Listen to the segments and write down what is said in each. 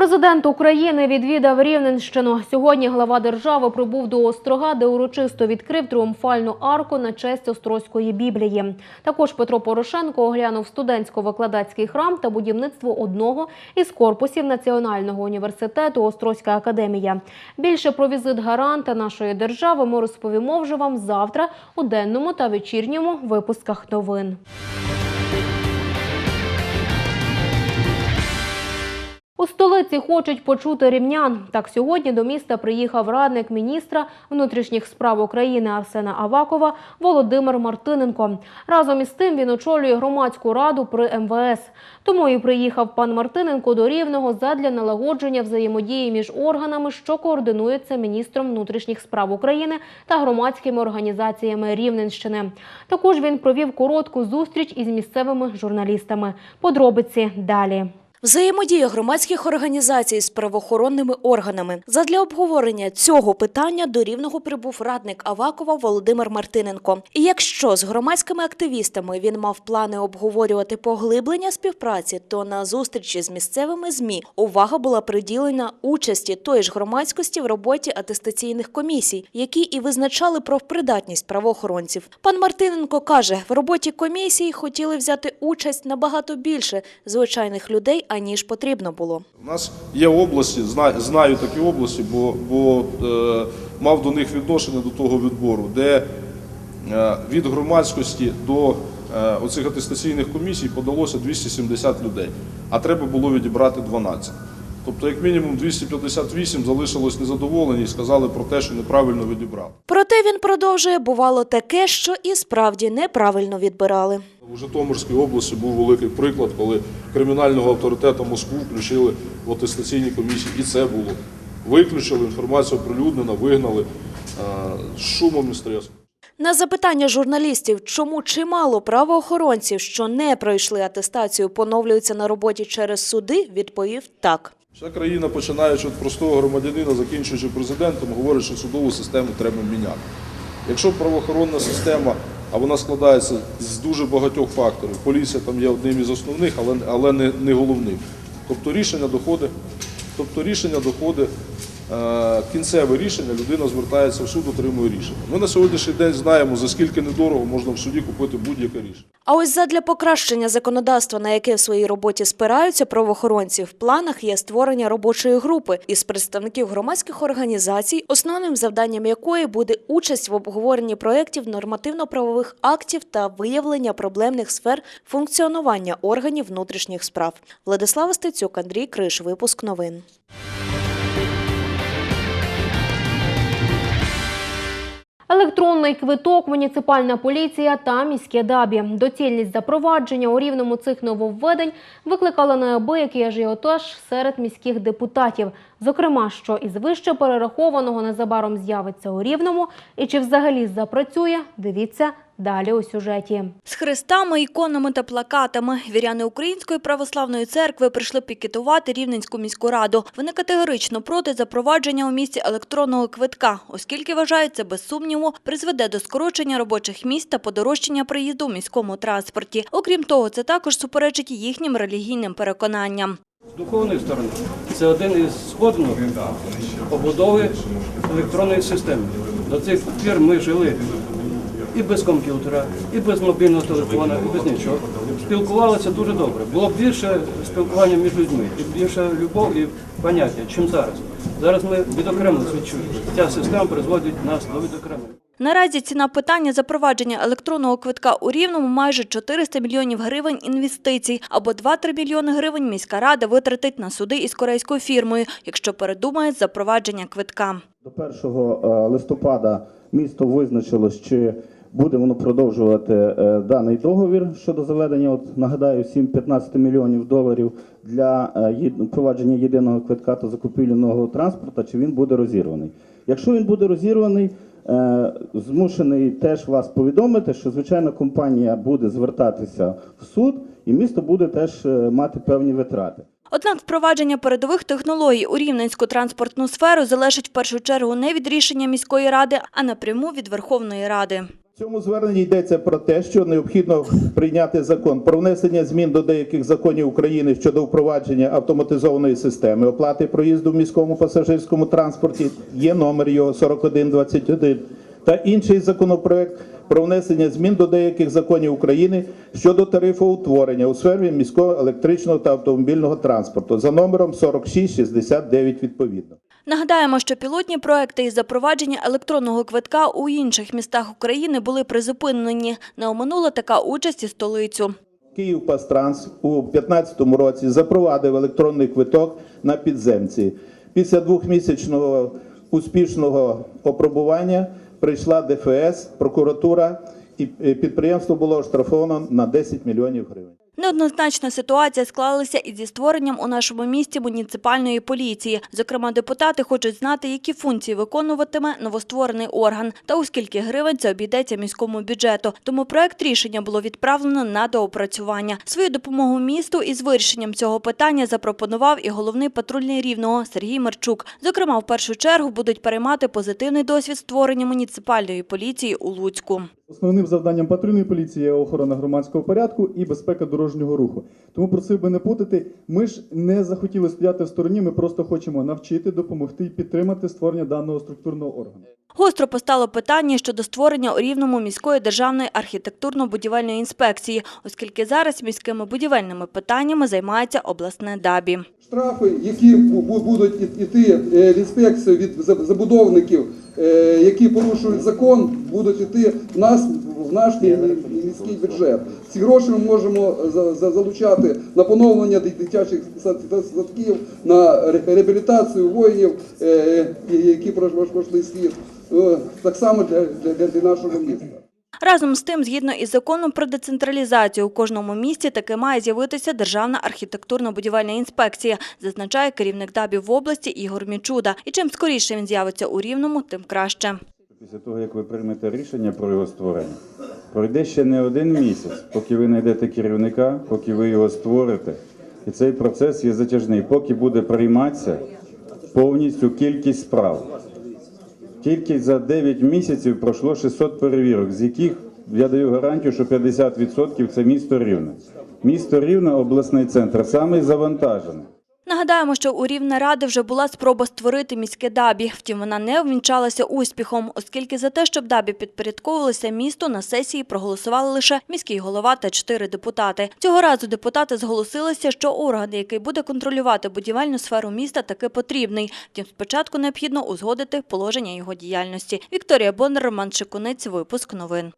Президент України відвідав Рівненщину. Сьогодні глава держави прибув до Острога, де урочисто відкрив тріумфальну арку на честь Острозької Біблії. Також Петро Порошенко оглянув студентсько-викладацький храм та будівництво одного із корпусів Національного університету Острозька академія. Більше про візит гаранта нашої держави ми розповімо вже вам завтра у денному та вечірньому випусках новин. У столиці хочуть почути рівнян. Так сьогодні до міста приїхав радник міністра внутрішніх справ України Арсена Авакова Володимир Мартиненко. Разом із тим він очолює громадську раду при МВС. Тому і приїхав пан Мартиненко до Рівного задля налагодження взаємодії між органами, що координується міністром внутрішніх справ України та громадськими організаціями Рівненщини. Також він провів коротку зустріч із місцевими журналістами. Подробиці далі. Взаємодія громадських організацій з правоохоронними органами. Задля обговорення цього питання до рівного прибув радник Авакова Володимир Мартиненко. І якщо з громадськими активістами він мав плани обговорювати поглиблення співпраці, то на зустрічі з місцевими змі увага була приділена участі тої ж громадськості в роботі атестаційних комісій, які і визначали профпридатність правоохоронців. Пан Мартиненко каже, в роботі комісії хотіли взяти участь набагато більше звичайних людей, аніж потрібно було. У нас є області, знаю, такі області, бо, бо е, мав до них відношення до того відбору, де е, від громадськості до е, оцих атестаційних комісій подалося 270 людей, а треба було відібрати 12. Тобто, як мінімум, 258 залишилось незадоволені і сказали про те, що неправильно відібрали. Проте він продовжує, бувало таке, що і справді неправильно відбирали. У Житомирській області був великий приклад, коли кримінального авторитету Москву включили в атестаційні комісії, і це було. Виключили інформацію оприлюднена, вигнали з шумом і стресом. На запитання журналістів, чому чимало правоохоронців, що не пройшли атестацію, поновлюються на роботі через суди, відповів так. Вся країна, починаючи від простого громадянина, закінчуючи президентом, говорить, що судову систему треба міняти. Якщо правоохоронна система, а вона складається з дуже багатьох факторів, поліція там є одним із основних, але, але не, не головним. Тобто рішення доходить, тобто рішення доходить, кінцеве рішення, людина звертається в суд, отримує рішення. Ми на сьогоднішній день знаємо, за скільки недорого можна в суді купити будь-яке рішення. А ось задля покращення законодавства, на яке в своїй роботі спираються правоохоронці, в планах є створення робочої групи із представників громадських організацій, основним завданням якої буде участь в обговоренні проєктів нормативно-правових актів та виявлення проблемних сфер функціонування органів внутрішніх справ. Владислава Стецюк, Андрій Криш, випуск новин. Електронний квиток, муніципальна поліція та міське дабі. Доцільність запровадження у рівному цих нововведень викликала неабиякий ажіотаж серед міських депутатів. Зокрема, що із вище перерахованого незабаром з'явиться у рівному і чи взагалі запрацює, дивіться далі у сюжеті. З хрестами, іконами та плакатами віряни Української православної церкви прийшли пікетувати Рівненську міську раду. Вони категорично проти запровадження у місті електронного квитка, оскільки вважають це без сумніву призведе до скорочення робочих місць та подорожчання приїзду в міському транспорті. Окрім того, це також суперечить їхнім релігійним переконанням. З духовної сторони це один із сходинок побудови електронної системи. До цих пір ми жили і без комп'ютера, і без мобільного телефона, і без нічого. Спілкувалися дуже добре. Було більше спілкування між людьми, і більше любов і поняття, чим зараз. Зараз ми відокремилися від. Ця система призводить нас до відокремлення. Наразі ціна питання запровадження електронного квитка у Рівному майже 400 мільйонів гривень інвестицій або 2-3 мільйони гривень міська рада витратить на суди із корейською фірмою, якщо передумає запровадження квитка. До 1 е, листопада місто визначилось, чи буде воно продовжувати е, даний договір щодо заведення, от нагадаю, 7-15 мільйонів доларів для е, впровадження єдиного квитка та закупівлі нового транспорту, чи він буде розірваний. Якщо він буде розірваний, е, змушений теж вас повідомити, що звичайно компанія буде звертатися в суд, і місто буде теж е, мати певні витрати. Однак впровадження передових технологій у рівненську транспортну сферу залежить в першу чергу не від рішення міської ради, а напряму від Верховної Ради. Цьому зверненні йдеться про те, що необхідно прийняти закон про внесення змін до деяких законів України щодо впровадження автоматизованої системи оплати проїзду в міському пасажирському транспорті. Є номер його 4121 та інший законопроект про внесення змін до деяких законів України щодо тарифоутворення у сфері міського електричного та автомобільного транспорту за номером 4669 відповідно. Нагадаємо, що пілотні проекти із запровадження електронного квитка у інших містах України були призупинені. Не оминула така участь і столицю. Київпастранс у 2015 році запровадив електронний квиток на підземці. Після двохмісячного успішного опробування прийшла ДФС, прокуратура, і е, підприємство було оштрафовано на 10 мільйонів гривень. Неоднозначна ситуація склалася і зі створенням у нашому місті муніципальної поліції. Зокрема, депутати хочуть знати, які функції виконуватиме новостворений орган та у скільки гривень це обійдеться міському бюджету. Тому проект рішення було відправлено на доопрацювання. Свою допомогу місту із вирішенням цього питання запропонував і головний патрульний рівного Сергій Марчук. Зокрема, в першу чергу будуть переймати позитивний досвід створення муніципальної поліції у Луцьку. Основним завданням патрульної поліції є охорона громадського порядку і безпека дорожнього руху. Тому просив би не путати. Ми ж не захотіли стояти в стороні. Ми просто хочемо навчити, допомогти і підтримати створення даного структурного органу. Гостро постало питання щодо створення у Рівному міської державної архітектурно-будівельної інспекції, оскільки зараз міськими будівельними питаннями займається обласне ДАБІ. Штрафи, які бу- бу- будуть іти е, в інспекцію від забудовників, е, які порушують закон, будуть іти в нас в наш мі- міський бюджет. Ці гроші ми можемо за- за- залучати на поновлення дитячих садків, на реабілітацію воїнів, е, які пройшли світ. Е, Так само для, для, для нашого міста. Разом з тим, згідно із законом про децентралізацію, у кожному місті таки має з'явитися Державна архітектурно-будівельна інспекція, зазначає керівник ДАБІ в області Ігор Мічуда. І чим скоріше він з'явиться у Рівному, тим краще. Після того, як ви приймете рішення про його створення, пройде ще не один місяць, поки ви знайдете керівника, поки ви його створите. І цей процес є затяжний, поки буде прийматися повністю кількість справ. Тільки за 9 місяців пройшло 600 перевірок, з яких я даю гарантію, що 50% це місто Рівне. Місто Рівне, обласний центр, самий завантажений. Нагадаємо, що у Рівнеради вже була спроба створити міське ДАБІ. Втім, вона не увінчалася успіхом, оскільки за те, щоб ДАБІ підпорядковувалися місту, на сесії проголосували лише міський голова та чотири депутати. Цього разу депутати зголосилися, що орган, який буде контролювати будівельну сферу міста, таки потрібний. Втім, спочатку необхідно узгодити положення його діяльності. Вікторія Бондар, Роман Шикунець, випуск новин.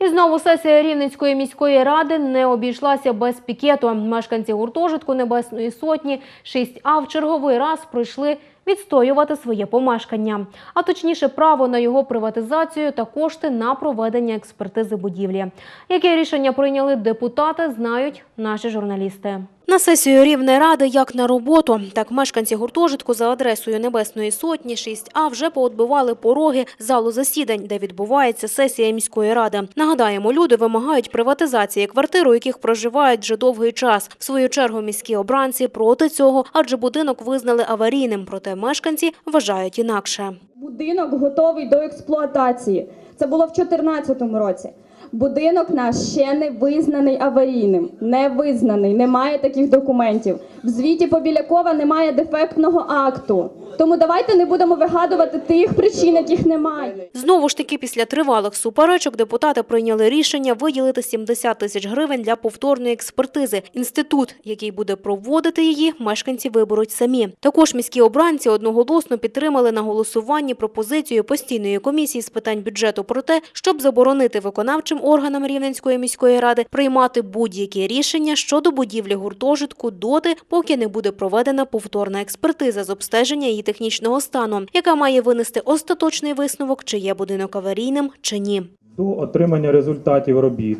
І знову сесія Рівненської міської ради не обійшлася без пікету. Мешканці гуртожитку Небесної Сотні 6А в черговий раз прийшли відстоювати своє помешкання, а точніше право на його приватизацію та кошти на проведення експертизи будівлі. Яке рішення прийняли депутати, знають наші журналісти. На сесію Рівної ради як на роботу, так мешканці гуртожитку за адресою Небесної Сотні 6А вже поотбивали пороги залу засідань, де відбувається сесія міської ради. Нагадаємо, люди вимагають приватизації квартир, у яких проживають вже довгий час. В свою чергу міські обранці проти цього, адже будинок визнали аварійним. Проте мешканці вважають інакше. Будинок готовий до експлуатації. Це було в 2014 році. Будинок наш ще не визнаний аварійним. Не визнаний, немає таких документів. В звіті Побілякова немає дефектного акту. Тому давайте не будемо вигадувати тих причин, яких немає. Знову ж таки, після тривалих суперечок депутати прийняли рішення виділити 70 тисяч гривень для повторної експертизи. Інститут, який буде проводити її, мешканці виберуть самі. Також міські обранці одноголосно підтримали на голосуванні пропозицію постійної комісії з питань бюджету про те, щоб заборонити виконавчим органам Рівненської міської ради приймати будь-які рішення щодо будівлі гуртожитку доти, поки не буде проведена повторна експертиза з обстеження її технічного стану, яка має винести остаточний висновок, чи є будинок аварійним чи ні. до отримання результатів робіт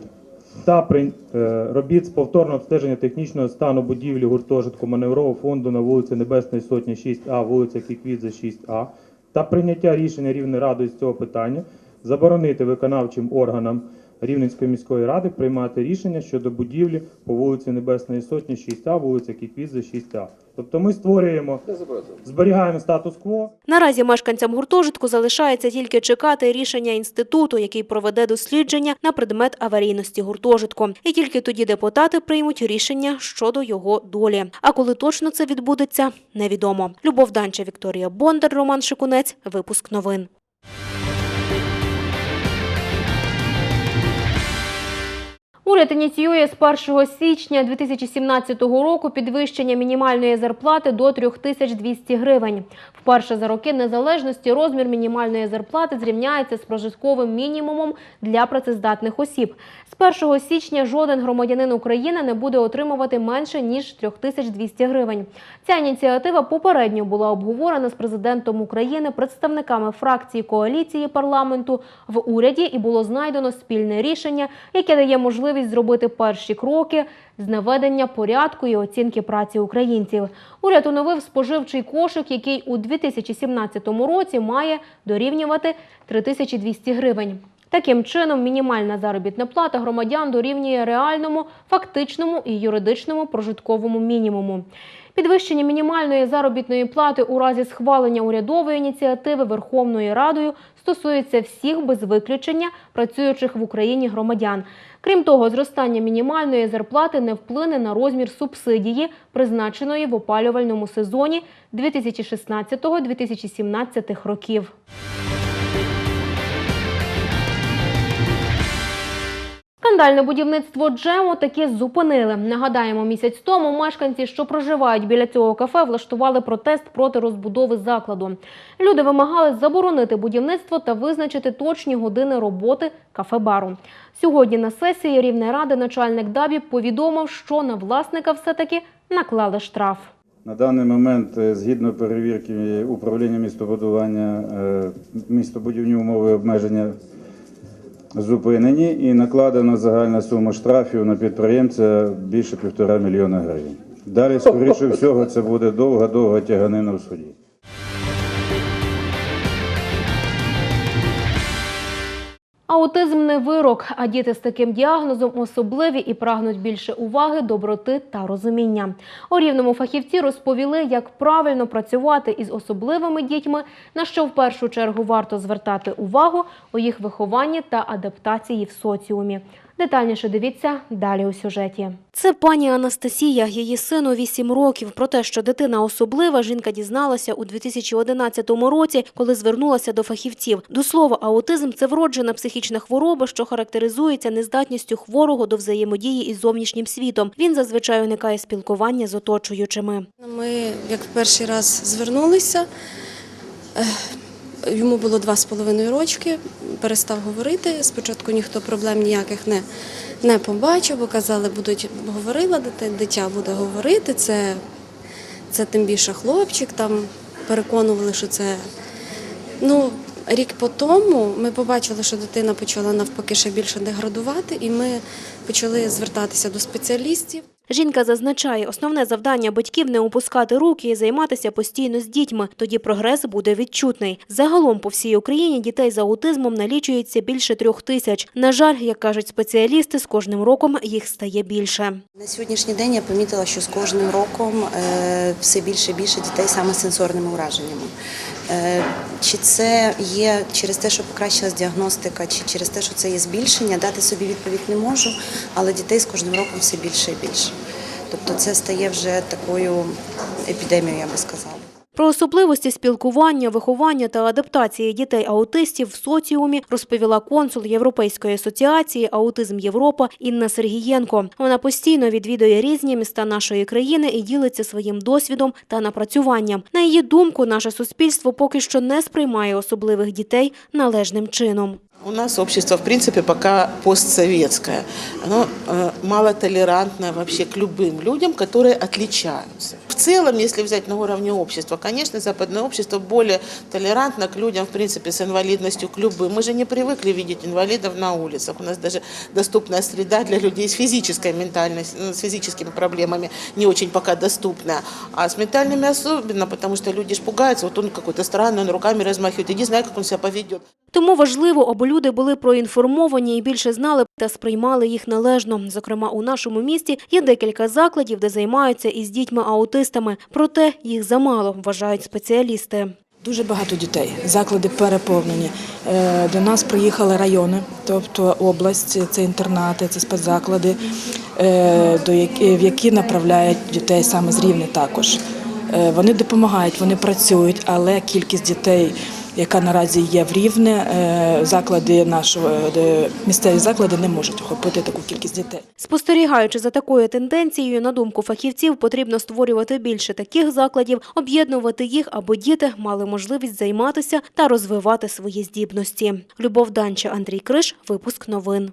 та е, робіт з повторного обстеження технічного стану будівлі гуртожитку маневрового фонду на вулиці Небесної Сотні 6А, вулиця Кіквідзе 6А та прийняття рішення Рівної ради з цього питання заборонити виконавчим органам Рівненської міської ради приймати рішення щодо будівлі по вулиці Небесної Сотні 6А, вулиця Кіквідзе 6А. Тобто ми створюємо, зберігаємо статус-кво. Наразі мешканцям гуртожитку залишається тільки чекати рішення інституту, який проведе дослідження на предмет аварійності гуртожитку. І тільки тоді депутати приймуть рішення щодо його долі. А коли точно це відбудеться, невідомо. Любов Данча, Вікторія Бондар, Роман Шикунець. Випуск новин. Уряд ініціює з 1 січня 2017 року підвищення мінімальної зарплати до 3200 гривень. Вперше за роки незалежності розмір мінімальної зарплати зрівняється з прожитковим мінімумом для працездатних осіб. З 1 січня жоден громадянин України не буде отримувати менше ніж 3200 гривень. Ця ініціатива попередньо була обговорена з президентом України, представниками фракції коаліції парламенту в уряді і було знайдено спільне рішення, яке дає можливість зробити перші кроки з наведення порядку і оцінки праці українців. Уряд оновив споживчий кошик, який у 2017 році має дорівнювати 3200 гривень. Таким чином, мінімальна заробітна плата громадян дорівнює реальному, фактичному і юридичному прожитковому мінімуму. Підвищення мінімальної заробітної плати у разі схвалення урядової ініціативи Верховною Радою стосується всіх без виключення працюючих в Україні громадян. Крім того, зростання мінімальної зарплати не вплине на розмір субсидії, призначеної в опалювальному сезоні 2016-2017 років. Скандальне будівництво джему таки зупинили. Нагадаємо, місяць тому мешканці, що проживають біля цього кафе, влаштували протест проти розбудови закладу. Люди вимагали заборонити будівництво та визначити точні години роботи кафе-бару. Сьогодні на сесії Рівної ради начальник ДАБІ повідомив, що на власника все-таки наклали штраф. На даний момент, е, згідно перевірки управління містобудування, е, містобудівні умови обмеження зупинені і накладена загальна сума штрафів на підприємця більше півтора мільйона гривень. Далі, скоріше всього, це буде довга-довга тяганина в суді. Аутизм не вирок, а діти з таким діагнозом особливі і прагнуть більше уваги, доброти та розуміння. У рівному фахівці розповіли, як правильно працювати із особливими дітьми, на що в першу чергу варто звертати увагу у їх вихованні та адаптації в соціумі. Детальніше дивіться далі у сюжеті. Це пані Анастасія, її сину 8 років. Про те, що дитина особлива, жінка дізналася у 2011 році, коли звернулася до фахівців. До слова, аутизм це вроджена психічна хвороба, що характеризується нездатністю хворого до взаємодії із зовнішнім світом. Він зазвичай уникає спілкування з оточуючими. Ми як перший раз звернулися. Йому було два з половиною рочки, перестав говорити. Спочатку ніхто проблем ніяких не, не побачив, бо казали, будуть говорила дитя буде говорити. Це, це тим більше хлопчик. Там переконували, що це ну. Рік по тому ми побачили, що дитина почала навпаки ще більше деградувати, і ми почали звертатися до спеціалістів. Жінка зазначає, основне завдання батьків не опускати руки і займатися постійно з дітьми. Тоді прогрес буде відчутний. Загалом по всій Україні дітей з аутизмом налічується більше трьох тисяч. На жаль, як кажуть спеціалісти, з кожним роком їх стає більше. На сьогоднішній день я помітила, що з кожним роком е, все більше і більше дітей саме з сенсорними ураженнями. Е, Чи це є через те, що покращилась діагностика, чи через те, що це є збільшення, дати собі відповідь не можу, але дітей з кожним роком все більше і більше. Тобто це стає вже такою епідемією, я би сказала. Про особливості спілкування, виховання та адаптації дітей-аутистів в соціумі розповіла консул Європейської асоціації Аутизм Європа Інна Сергієнко. Вона постійно відвідує різні міста нашої країни і ділиться своїм досвідом та напрацюванням. На її думку, наше суспільство поки що не сприймає особливих дітей належним чином. У нас общество, в принципе, пока постсоветское. Оно э, малотолерантное вообще к любым людям, которые отличаются. В целом, если взять на уровне общества, конечно, западное общество более толерантно к людям, в принципе, с инвалидностью, к любым. Мы же не привыкли видеть инвалидов на улицах. У нас даже доступная среда для людей с физической ментальностью, ну, с физическими проблемами не очень пока доступная. А с ментальными особенно, потому что люди ж пугаются. Вот он какой-то странный, он руками размахивает. Иди, знай, как он себя поведет. Тому важливо, аби люди були проінформовані і більше знали та сприймали їх належно. Зокрема, у нашому місті є декілька закладів, де займаються із дітьми-аутистами. Проте їх замало, вважають спеціалісти. Дуже багато дітей, заклади переповнені. Е, До нас приїхали райони, тобто область, це інтернати, це спецзаклади, е, які- в які направляють дітей саме з Рівне також. Е, Вони допомагають, вони працюють, але кількість дітей, яка наразі є в Рівне, е, заклади нашого е, місцеві заклади не можуть охопити таку кількість дітей. Спостерігаючи за такою тенденцією, на думку фахівців, потрібно створювати більше таких закладів, об'єднувати їх, аби діти мали можливість займатися та розвивати свої здібності. Любов Данча, Андрій Криш, випуск новин.